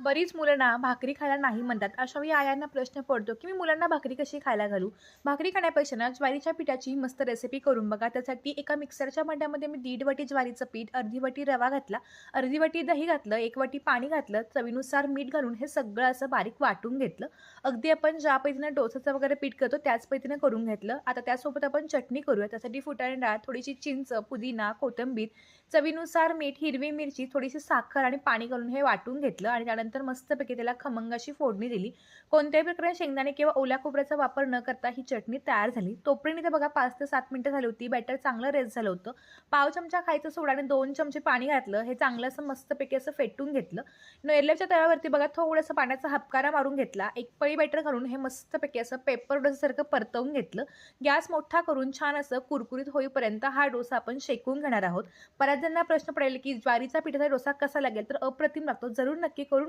बरीच मुलं ना भाकरी खायला नाही म्हणतात. अशा वेळी आयांना प्रश्न पडतो की मी मुलांना भाकरी कशी खायला घालू? भाकरी खाण्यापेक्षा ना ज्वारीच्या पिठाची मस्त रेसिपी करून बघा. त्यासाठी एका मिक्सरच्या भांड्यामध्ये मी दीड वाटी ज्वारीचं पीठ अर्धी वाटी रवा घातला. अर्धी वाटी दही घातलं एक वाटी पाणी घातलं चवीनुसार मीठ घालून हे सगळं असं बारीक वाटून घेतलं. अगदी आपण ज्या पद्धतीनं डोसाचं वगैरे पीठ करतो त्याच पद्धतीनं करून घेतलं. आता त्यासोबत आपण चटणी करूया. त्यासाठी फुटाणे डाळ थोडीशी चिंच पुदिना कोथिंबीर चवीनुसार मीठ हिरवी मिरची थोडीशी साखर आणि पाणी घालून हे वाटून घेतलं आणि त्यानंतर मस्तपैकी त्याला खमंगाशी फोडणी दिली. कोणत्याही प्रकारे शेंगदाणे किंवा ओल्या खोबऱ्याचा वापर न करता ही चटणी तयार झाली. तोपर्यंत इथे बघा पाच ते सात मिनिटं झाली होती. बॅटर चांगलं रेस झालं होतं. पाव चमचा खायचं सोडा आणि दोन चमचे पाणी घातलं. हे चांगलं असं मस्तपैकी असं फेटून घेतलं. नेरल्याच्या तव्यावरती बघा थोडंसं पाण्याचा हपकारा मारून घेतला. एक पळी बॅटर घालून हे मस्तपैकी असं पेपर डोसासारखं परतवून घेतलं. गॅस मोठा करून छान असं कुरकुरीत होईपर्यंत हा डोसा आपण शेकून घेणार आहोत. बऱ्याच जणांना प्रश्न पडेल की ज्वारीचा पिठाचा डोसा कसा लागेल तर अप्रतिम लागतो. जरूर नक्की करून